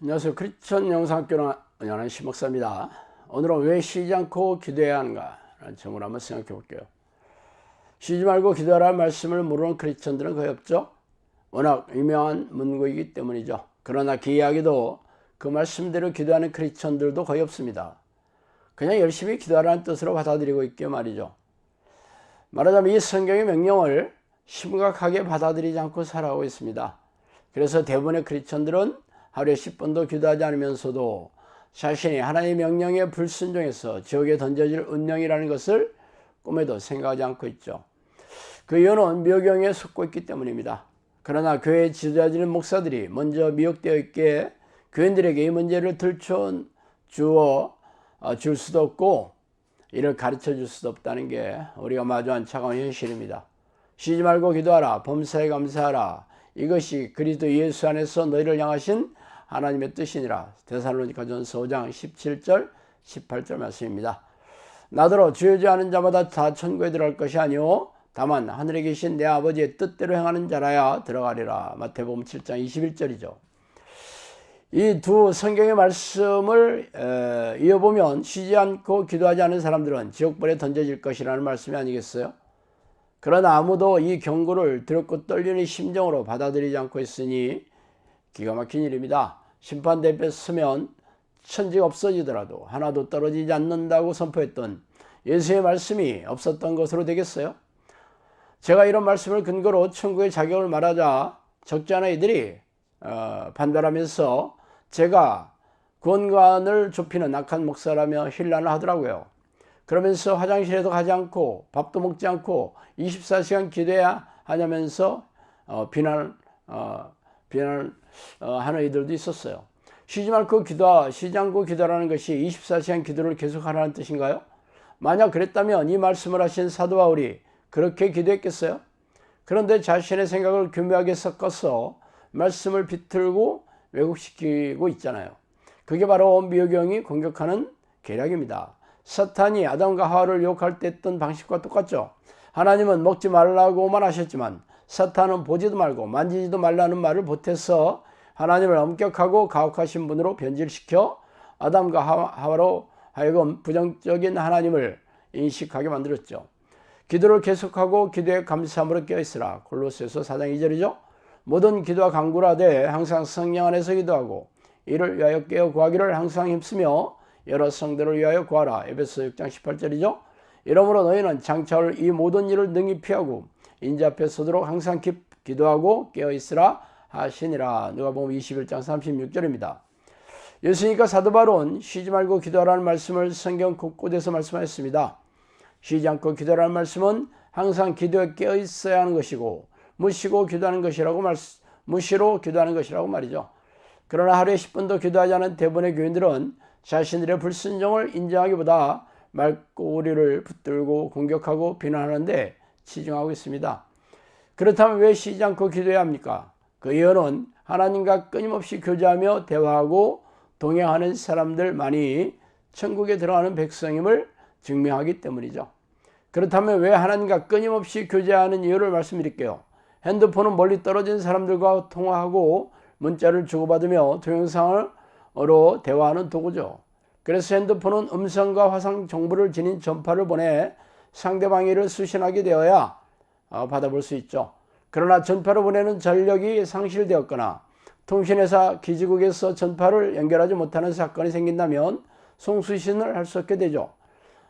안녕하세요. 크리스천 영상학교는 연한 심목사입니다. 오늘은 왜 쉬지 않고 기도해야 하는가? 라는 점을 한번 생각해 볼게요. 쉬지 말고 기도하라는 말씀을 모르는 크리스천들은 거의 없죠. 워낙 유명한 문구이기 때문이죠. 그러나 기이하게도 그 말씀대로 기도하는 크리스천들도 거의 없습니다. 그냥 열심히 기도하라는 뜻으로 받아들이고 있게 말이죠. 말하자면 이 성경의 명령을 심각하게 받아들이지 않고 살아가고 있습니다. 그래서 대부분의 크리스천들은 하루에 10분도 기도하지 않으면서도 자신이 하나님의 명령에 불순종해서 지옥에 던져질 운명이라는 것을 꿈에도 생각하지 않고 있죠. 그 이유는 미혹경에 속고 있기 때문입니다. 그러나 교회 지도자진 목사들이 먼저 미혹되어 있기에 교인들에게 이 문제를 들춰 주어 줄 수도 없고 이를 가르쳐 줄 수도 없다는 게 우리가 마주한 차가운 현실입니다. 쉬지 말고 기도하라. 범사에 감사하라. 이것이 그리스도 예수 안에서 너희를 향하신 하나님의 뜻이니라. 데살로니가전서 5장 17절 18절 말씀입니다. 나더러 주여지 않은 자마다 다 천국에 들어갈 것이 아니요 다만 하늘에 계신 내 아버지의 뜻대로 행하는 자라야 들어가리라. 마태복음 7장 21절이죠. 이 두 성경의 말씀을 이어보면 쉬지 않고 기도하지 않은 사람들은 지옥불에 던져질 것이라는 말씀이 아니겠어요? 그러나 아무도 이 경고를 들었고 떨리는 심정으로 받아들이지 않고 있으니 기가 막힌 일입니다. 심판대 앞에 서면 천지가 없어지더라도 하나도 떨어지지 않는다고 선포했던 예수의 말씀이 없었던 것으로 되겠어요? 제가 이런 말씀을 근거로 천국의 자격을 말하자 적지 않은 이들이 어, 반발하면서 제가 구원관을 좁히는 악한 목사라며 힐난을 하더라고요. 그러면서 화장실에도 가지 않고 밥도 먹지 않고 24시간 기도해야 하냐면서 어, 비난 어, 비난을 어, 하는 이들도 있었어요. 쉬지 말고 기도, 쉬지 않고 기도라는 것이 24시간 기도를 계속하라는 뜻인가요? 만약 그랬다면 이 말씀을 하신 사도 바울이 그렇게 기도했겠어요? 그런데 자신의 생각을 교묘하게 섞어서 말씀을 비틀고 왜곡시키고 있잖아요. 그게 바로 미호경이 공격하는 계략입니다. 사탄이 아담과 하와를 욕할 때 했던 방식과 똑같죠. 하나님은 먹지 말라고만 하셨지만 사탄은 보지도 말고 만지지도 말라는 말을 보태서 하나님을 엄격하고 가혹하신 분으로 변질시켜 아담과 하와로 하여금 부정적인 하나님을 인식하게 만들었죠. 기도를 계속하고 기도에 감사함으로 깨어있으라. 골로새서 4장 2절이죠. 모든 기도와 하되 항상 성령 안에서 기도하고 이를 위하여 깨어 구하기를 항상 힘쓰며 여러 성들을 위하여 구하라. 에베소 6장 18절이죠. 이러므로 너희는 장차올 이 모든 일을 능히 피하고 인자 앞에 서도록 항상 기, 기도하고 깨어 있으라 하시니라. 누가 보면 21장 36절입니다. 예수니까 사도 바울은 쉬지 말고 기도하라는 말씀을 성경 곳곳에서 말씀하셨습니다. 쉬지 않고 기도하라는 말씀은 항상 기도에 깨어 있어야 하는 것이고 무시고 기도하는 것이라고 말 무시로 기도하는 것이라고 말이죠. 그러나 하루에 10분도 기도하지 않은 대부분의 교인들은 자신들의 불순종을 인정하기보다 말꼬리를 붙들고 공격하고 비난하는데 치중하고 있습니다. 그렇다면 왜 쉬지 않고 기도해야 합니까? 그 이유는 하나님과 끊임없이 교제하며 대화하고 동행하는 사람들만이 천국에 들어가는 백성임을 증명하기 때문이죠. 그렇다면 왜 하나님과 끊임없이 교제하는 이유를 말씀드릴게요. 핸드폰은 멀리 떨어진 사람들과 통화하고 문자를 주고받으며 동영상으로 대화하는 도구죠. 그래서 핸드폰은 음성과 화상 정보를 지닌 전파를 보내 상대방의 를 수신하게 되어야 어, 받아볼 수 있죠. 그러나 전파를 보내는 전력이 상실되었거나 통신회사 기지국에서 전파를 연결하지 못하는 사건이 생긴다면 송수신을 할 수 없게 되죠.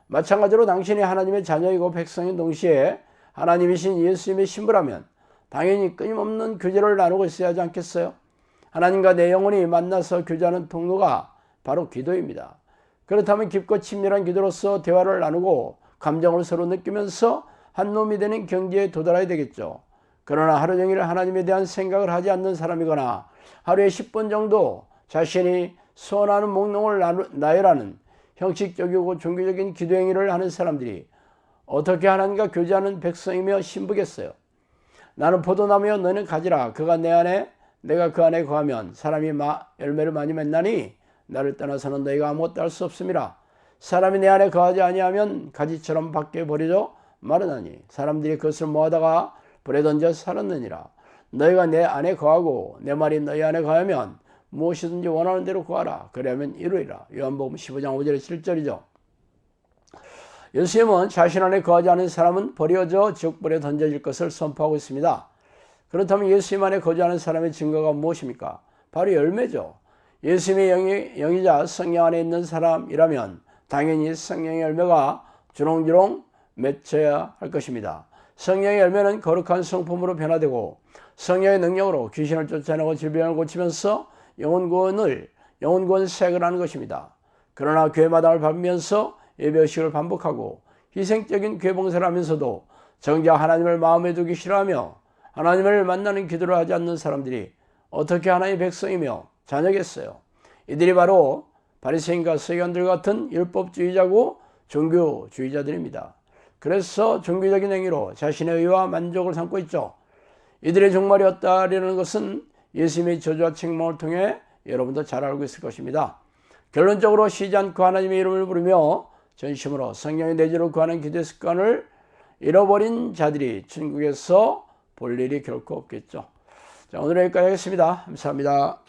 마찬가지로 당신이 하나님의 자녀이고 백성인 동시에 하나님이신 예수님의 신부라면 당연히 끊임없는 교제를 나누고 있어야 하지 않겠어요? 하나님과 내 영혼이 만나서 교제하는 통로가 바로 기도입니다. 그렇다면 깊고 친밀한 기도로서 대화를 나누고 감정을 서로 느끼면서 한 놈이 되는 경지에 도달해야 되겠죠. 그러나 하루 종일 하나님에 대한 생각을 하지 않는 사람이거나 하루에 10분 정도 자신이 소원하는 목록을 나열하는 형식적이고 종교적인 기도 행위를 하는 사람들이 어떻게 하나님과 교제하는 백성이며 신부겠어요. 나는 포도나무여 너는 가지라. 그가 내 안에 내가 그 안에 거하면 사람이 마, 열매를 많이 맺나니 나를 떠나서는 너희가 아무것도 할 수 없음이라. 사람이 내 안에 거하지 아니하면 가지처럼 밖에 버리져 마르나니. 사람들이 그것을 모아다가 불에 던져 살았느니라 너희가 내 안에 거하고 내 말이 너희 안에 거하면 무엇이든지 원하는 대로 구하라. 그러면 이루리라. 요한복음 15장 5절의 7절이죠. 예수님은 자신 안에 거하지 않은 사람은 버려져 지옥불에 던져질 것을 선포하고 있습니다. 그렇다면 예수님 안에 거주하는 사람의 증거가 무엇입니까? 바로 열매죠. 예수님의 영이, 영이자 성령 안에 있는 사람이라면 당연히 성령의 열매가 주렁주렁 맺혀야 할 것입니다. 성령의 열매는 거룩한 성품으로 변화되고 성령의 능력으로 귀신을 쫓아내고 질병을 고치면서 영혼 구원을 영혼 구원 색을 하는 것입니다. 그러나 교회 마당을 밟으면서 예배의식을 반복하고 희생적인 교회 봉사를 하면서도 정작 하나님을 마음에 두기 싫어하며 하나님을 만나는 기도를 하지 않는 사람들이 어떻게 하나님의 백성이며 자녀겠어요. 이들이 바로 바리새인과 서기관들 같은 율법주의자고 종교주의자들입니다. 그래서 종교적인 행위로 자신의 의와 만족을 삼고 있죠. 이들의 종말이 었다라는 것은 예수님의 저주와 책망을 통해 여러분도 잘 알고 있을 것입니다. 결론적으로 쉬지 않고 하나님의 이름을 부르며 전심으로 성령의 내지로 구하는 기도 습관을 잃어버린 자들이 천국에서 볼 일이 결코 없겠죠. 자, 오늘 여기까지 하겠습니다. 감사합니다.